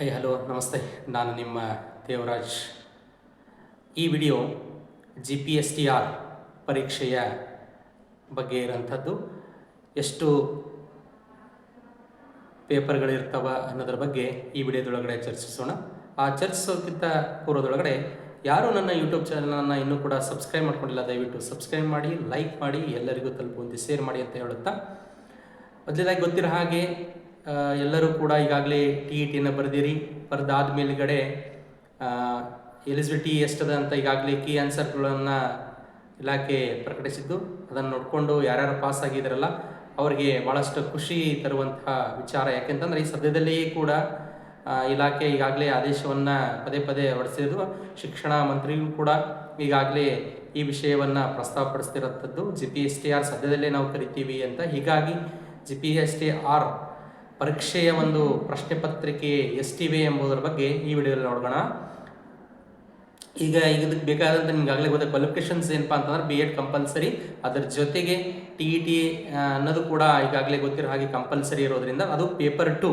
Hi hello, ನಮಸ್ತೆ. ನಾನು ನಿಮ್ಮ ದೇವರಾಜ್. ಈ video G P S T R ಪರೀಕ್ಷೆಯ ಬಗ್ಗೆ ಇರೋಂಥದ್ದು ಎಷ್ಟು ಪೇಪರ್ಗಳಿರ್ತವ ಅನ್ನೋದ್ರ ಬಗ್ಗೆ ಈ ವಿಡಿಯೋದೊಳಗಡೆ ಚರ್ಚಿಸೋಣ. ಆ ಚರ್ಚಿಸೋಕ್ಕಿಂತ ಪೂರ್ವದೊಳಗಡೆ ಯಾರು ನನ್ನ ಯೂಟ್ಯೂಬ್ ಚಾನಲನ್ನು ಇನ್ನೂ ಕೂಡ ಸಬ್ಸ್ಕ್ರೈಬ್ ಮಾಡ್ಕೊಂಡಿಲ್ಲ, ದಯವಿಟ್ಟು ಸಬ್ಸ್ಕ್ರೈಬ್ ಮಾಡಿ, ಲೈಕ್ ಮಾಡಿ, ಎಲ್ಲರಿಗೂ ತಲುಪುವಂತೆ ಶೇರ್ ಮಾಡಿ ಅಂತ ಹೇಳುತ್ತಾ. ಮೊದಲನೇದಾಗಿ ಗೊತ್ತಿರೋ ಹಾಗೆ ಎಲ್ಲರೂ ಕೂಡ ಈಗಾಗಲೇ ಟಿ ಇ ಟಿಯನ್ನು ಬರೆದಿರಿ. ಬರೆದಾದ ಮೇಲುಗಡೆ ಎಲಿಜಿಬಿಲಿಟಿ ಎಷ್ಟದ ಅಂತ ಈಗಾಗಲೇ ಕೀ ಆನ್ಸರ್ಗಳನ್ನು ಇಲಾಖೆ ಪ್ರಕಟಿಸಿದ್ದು. ಅದನ್ನು ನೋಡಿಕೊಂಡು ಯಾರ್ಯಾರು ಪಾಸ್ ಆಗಿದ್ದಾರಲ್ಲ ಅವರಿಗೆ ಭಾಳಷ್ಟು ಖುಷಿ ತರುವಂತಹ ವಿಚಾರ. ಯಾಕೆಂತಂದರೆ ಈ ಸದ್ಯದಲ್ಲಿಯೇ ಕೂಡ ಇಲಾಖೆ ಈಗಾಗಲೇ ಆದೇಶವನ್ನು ಪದೇ ಪದೇ ಹೊರಡಿಸಿದ್ದು. ಶಿಕ್ಷಣ ಮಂತ್ರಿಗೂ ಕೂಡ ಈಗಾಗಲೇ ಈ ವಿಷಯವನ್ನು ಪ್ರಸ್ತಾವಪಡಿಸ್ತಿರೋಂಥದ್ದು G P S T R ಸದ್ಯದಲ್ಲೇ ನಾವು ಕರಿತೀವಿ ಅಂತ. ಹೀಗಾಗಿ G P S T R ಪರೀಕ್ಷೆಯ ಒಂದು ಪ್ರಶ್ನೆ ಪತ್ರಿಕೆ ಎಷ್ಟಿವೆ ಎಂಬುದರ ಬಗ್ಗೆ ಈ ವಿಡಿಯೋದಲ್ಲಿ ನೋಡೋಣ ಈಗ ಇದಕ್ಕೆ ಬೇಕಾದಂಥ ನಿಮ್ಗಾಗಲೇ ಗೊತ್ತ ಕ್ವಾಲಿಫಿಕೇಶನ್ಸ್ ಏನಪ್ಪ ಅಂತಂದ್ರೆ ಬಿ ಎಡ್ ಕಂಪಲ್ಸರಿ ಅದರ ಜೊತೆಗೆ ಟಿ ಇ ಟಿ ಅನ್ನೋದು ಕೂಡ ಈಗಾಗಲೇ ಗೊತ್ತಿರೋ ಹಾಗೆ ಕಂಪಲ್ಸರಿ ಇರೋದ್ರಿಂದ ಅದು ಪೇಪರ್ ಟು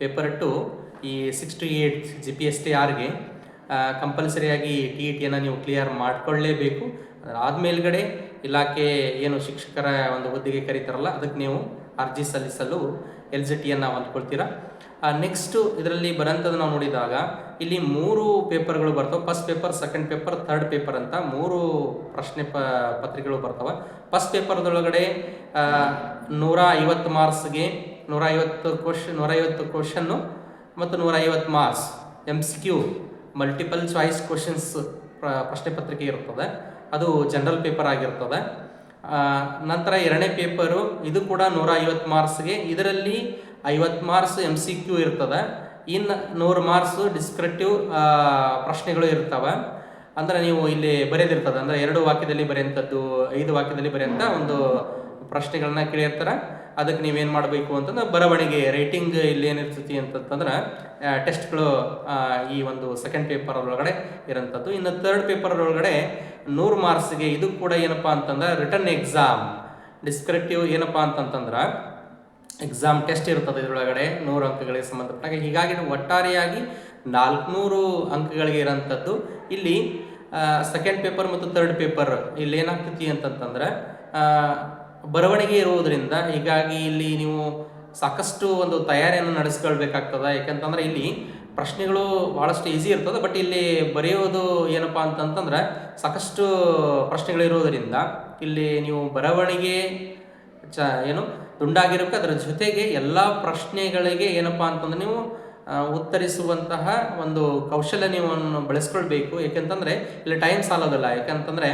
ಪೇಪರ್ ಟು ಈ six to eight G P S T ಆರ್ಗೆ ಕಂಪಲ್ಸರಿಯಾಗಿ ಟಿ ಇ ಟಿಯನ್ನು ನೀವು ಕ್ಲಿಯರ್ ಮಾಡಿಕೊಳ್ಳೇಬೇಕು. ಅದಾದ ಮೇಲ್ಗಡೆ ಇಲಾಖೆ ಏನು ಶಿಕ್ಷಕರ ಒಂದು ಹುದ್ದೆಗೆ ಕರೀತಾರಲ್ಲ, ಅದಕ್ಕೆ ನೀವು ಅರ್ಜಿ ಸಲ್ಲಿಸಲು ಎಲ್ ಜಿ ಟಿಯನ್ನು ಹೊಂದ್ಕೊಳ್ತೀರಾ ನೆಕ್ಸ್ಟು ಇದರಲ್ಲಿ ಬರೋಂಥದ್ದು ನಾವು ನೋಡಿದಾಗ ಇಲ್ಲಿ ಮೂರು ಪೇಪರ್ಗಳು ಬರ್ತವೆ. First paper second paper third paper ಅಂತ ಮೂರು ಪ್ರಶ್ನೆ ಪ, ಪತ್ರಿಕೆಗಳು ಬರ್ತವೆ. ಫಸ್ಟ್ ಪೇಪರ್ದೊಳಗಡೆ ನೂರ ಐವತ್ತು ಮಾರ್ಕ್ಸ್ಗೆ ನೂರ ಐವತ್ತು ಕ್ವಶ್ ನೂರ ಐವತ್ತು ಕ್ವಶನ್ನು ಮತ್ತು ನೂರ ಐವತ್ತು marks M C Q multiple choice questions ಪ್ರಶ್ನೆ ಪತ್ರಿಕೆ ಇರ್ತದೆ. ಅದು ಜನರಲ್ ಪೇಪರ್ ಆಗಿರ್ತದೆ. ನಂತರ ಎರಡನೇ ಪೇಪರು, ಇದು ಕೂಡ ನೂರ ಐವತ್ತು ಮಾರ್ಕ್ಸ್ಗೆ. ಇದರಲ್ಲಿ ಐವತ್ತು ಮಾರ್ಕ್ಸ್ ಎಂ ಸಿ ಕ್ಯೂ ಇರ್ತದೆ. ಇನ್ನು ನೂರು ಮಾರ್ಕ್ಸು ಡಿಸ್ಕ್ರಿಪ್ಟಿವ್ ಪ್ರಶ್ನೆಗಳು ಇರ್ತವೆ. ಅಂದರೆ ನೀವು ಇಲ್ಲಿ ಬರೆದಿರ್ತದೆ. ಅಂದರೆ ಎರಡು ವಾಕ್ಯದಲ್ಲಿ ಬರೆಯಂಥದ್ದು, ಐದು ವಾಕ್ಯದಲ್ಲಿ ಬರೆಯಂಥ ಒಂದು ಪ್ರಶ್ನೆಗಳನ್ನ ಕೇಳಿರ್ತಾರೆ. ಅದಕ್ಕೆ ನೀವೇನು ಮಾಡಬೇಕು ಅಂತಂದ್ರೆ ಬರವಣಿಗೆ ರೈಟಿಂಗ್ ಇಲ್ಲಿ ಏನಿರ್ತೈತಿ ಅಂತಂತಂದ್ರೆ ಟೆಸ್ಟ್ಗಳು ಈ ಒಂದು ಸೆಕೆಂಡ್ ಪೇಪರ್ ಒಳಗಡೆ ಇರೋಂಥದ್ದು. ಇನ್ನು ಥರ್ಡ್ ಪೇಪರ್ ಒಳಗಡೆ ನೂರು ಮಾರ್ಕ್ಸ್ಗೆ ಇದು ಕೂಡ ಏನಪ್ಪ ಅಂತಂದ್ರೆ ರಿಟರ್ನ್ ಎಕ್ಸಾಮ್ ಡಿಸ್ಕ್ರಿಪ್ಟಿವ್ ಏನಪ್ಪ ಅಂತಂತಂದ್ರೆ ಎಕ್ಸಾಮ್ ಟೆಸ್ಟ್ ಇರ್ತದೆ ಇದರೊಳಗಡೆ ನೂರು ಅಂಕಗಳಿಗೆ ಸಂಬಂಧಪಟ್ಟಾಗ. ಹೀಗಾಗಿ ಒಟ್ಟಾರೆಯಾಗಿ ನಾಲ್ಕುನೂರು ಅಂಕಗಳಿಗೆ ಇರೋಂಥದ್ದು ಇಲ್ಲಿ ಸೆಕೆಂಡ್ ಪೇಪರ್ ಮತ್ತು ಥರ್ಡ್ ಪೇಪರ್ ಇಲ್ಲಿ ಏನಾಗ್ತೈತಿ ಅಂತಂತಂದ್ರೆ ಬರವಣಿಗೆ ಇರುವುದರಿಂದ ಹೀಗಾಗಿ ಇಲ್ಲಿ ನೀವು ಸಾಕಷ್ಟು ಒಂದು ತಯಾರಿಯನ್ನು ನಡೆಸ್ಕೊಳ್ಬೇಕಾಗ್ತದೆ. ಯಾಕಂತಂದ್ರೆ ಇಲ್ಲಿ ಪ್ರಶ್ನೆಗಳು ಭಾಳಷ್ಟು ಈಸಿ ಇರ್ತದೆ ಬಟ್ ಇಲ್ಲಿ ಬರೆಯೋದು ಏನಪ್ಪ ಅಂತಂತಂದ್ರೆ ಸಾಕಷ್ಟು ಪ್ರಶ್ನೆಗಳಿರೋದರಿಂದ ಇಲ್ಲಿ ನೀವು ಬರವಣಿಗೆ ಚ ಏನು ದುಂಡಾಗಿರಬೇಕು ಅದರ ಜೊತೆಗೆ ಎಲ್ಲ ಪ್ರಶ್ನೆಗಳಿಗೆ ಏನಪ್ಪ ಅಂತಂದ್ರೆ ನೀವು ಉತ್ತರಿಸುವಂತಹ ಒಂದು ಕೌಶಲ್ಯ ನೀವು ಬಳಸ್ಕೊಳ್ಬೇಕು. ಯಾಕೆಂತಂದ್ರೆ ಇಲ್ಲಿ ಟೈಮ್ ಸಾಲೋದಿಲ್ಲ. ಯಾಕಂತಂದ್ರೆ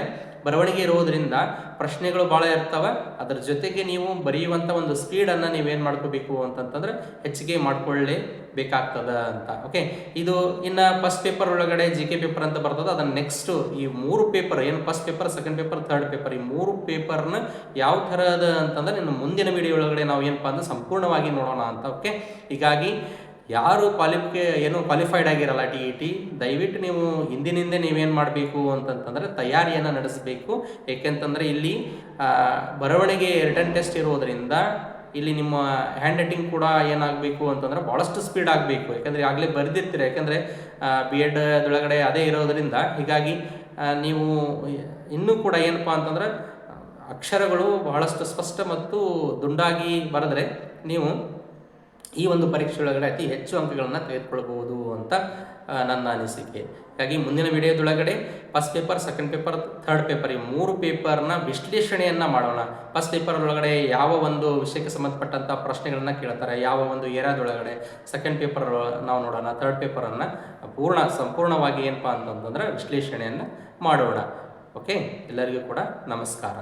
ಬರವಣಿಗೆ ಇರೋದ್ರಿಂದ ಪ್ರಶ್ನೆಗಳು ಭಾಳ ಇರ್ತವೆ. ಅದರ ಜೊತೆಗೆ ನೀವು ಬರೆಯುವಂಥ ಒಂದು ಸ್ಪೀಡನ್ನು ನೀವೇನು ಮಾಡ್ಕೋಬೇಕು ಅಂತಂತಂದ್ರೆ ಹೆಚ್ಚಿಗೆ ಮಾಡ್ಕೊಳ್ಳೇಬೇಕಾಗ್ತದ ಅಂತ. ಓಕೆ ಇದು ಇನ್ನು ಫಸ್ಟ್ ಪೇಪರ್ ಒಳಗಡೆ ಜಿ ಕೆ ಪೇಪರ್ ಅಂತ ಬರ್ತದೆ. ಅದನ್ನ ನೆಕ್ಸ್ಟ್ ಈ ಮೂರು ಪೇಪರ್ ಏನು first paper second paper third paper ಈ ಮೂರು ಪೇಪರ್ನ ಯಾವ ಥರದ ಅಂತಂದ್ರೆ ಇನ್ನು ಮುಂದಿನ ವಿಡಿಯೋ ಒಳಗಡೆ ನಾವು ಏನಪ್ಪ ಅಂದ್ರೆ ಸಂಪೂರ್ಣವಾಗಿ ನೋಡೋಣ ಅಂತ. ಓಕೆ ಹೀಗಾಗಿ ಯಾರು ಕ್ವಾಲಿಫಿಕೇ ಏನು ಕ್ವಾಲಿಫೈಡ್ ಆಗಿರಲ್ಲ ಟಿ ಇ ಟಿ ದಯವಿಟ್ಟು ನೀವು ಹಿಂದಿನಿಂದ ನೀವೇನು ಮಾಡಬೇಕು ಅಂತಂತಂದರೆ ತಯಾರಿಯನ್ನು ನಡೆಸಬೇಕು. ಏಕೆಂತಂದರೆ ಇಲ್ಲಿ ಬರವಣಿಗೆ ರಿಟರ್ನ್ ಟೆಸ್ಟ್ ಇರೋದರಿಂದ ಇಲ್ಲಿ ನಿಮ್ಮ ಹ್ಯಾಂಡ್ ರೈಟಿಂಗ್ ಕೂಡ ಏನಾಗಬೇಕು ಅಂತಂದ್ರೆ ಭಾಳಷ್ಟು ಸ್ಪೀಡ್ ಆಗಬೇಕು. ಯಾಕಂದರೆ ಆಗಲೇ ಬರೆದಿರ್ತೀರ. ಯಾಕಂದರೆ ಬಿ ಎಡ್ ಒಳಗಡೆ ಅದೇ ಇರೋದರಿಂದ ಹೀಗಾಗಿ ನೀವು ಇನ್ನೂ ಕೂಡ ಏನಪ್ಪ ಅಂತಂದ್ರೆ ಅಕ್ಷರಗಳು ಬಹಳಷ್ಟು ಸ್ಪಷ್ಟ ಮತ್ತು ದುಂಡಾಗಿ ಬರೆದ್ರೆ ನೀವು ಈ ಒಂದು ಪರೀಕ್ಷೆ ಒಳಗಡೆ ಅತಿ ಹೆಚ್ಚು ಅಂಕಗಳನ್ನು ತೆಗೆದುಕೊಳ್ಬಹುದು ಅಂತ ನನ್ನ ಅನಿಸಿಕೆ. ಹಾಗಾಗಿ ಮುಂದಿನ ವಿಡಿಯೋದೊಳಗಡೆ first paper second paper third paper ಈ ಮೂರು ಪೇಪರ್ನ ವಿಶ್ಲೇಷಣೆಯನ್ನು ಮಾಡೋಣ. ಫಸ್ಟ್ ಪೇಪರ್ ಒಳಗಡೆ ಯಾವ ಒಂದು ವಿಷಯಕ್ಕೆ ಸಂಬಂಧಪಟ್ಟಂಥ ಪ್ರಶ್ನೆಗಳನ್ನ ಕೇಳ್ತಾರೆ, ಯಾವ ಒಂದು ಏರಿಯಾದೊಳಗಡೆ. ಸೆಕೆಂಡ್ ಪೇಪರ್ ನಾವು ನೋಡೋಣ. ಥರ್ಡ್ ಪೇಪರನ್ನು ಪೂರ್ಣ, ಸಂಪೂರ್ಣವಾಗಿ ಏನಪ್ಪ ಅಂತಂತಂದ್ರೆ ವಿಶ್ಲೇಷಣೆಯನ್ನು ಮಾಡೋಣ. ಓಕೆ ಎಲ್ಲರಿಗೂ ಕೂಡ ನಮಸ್ಕಾರ.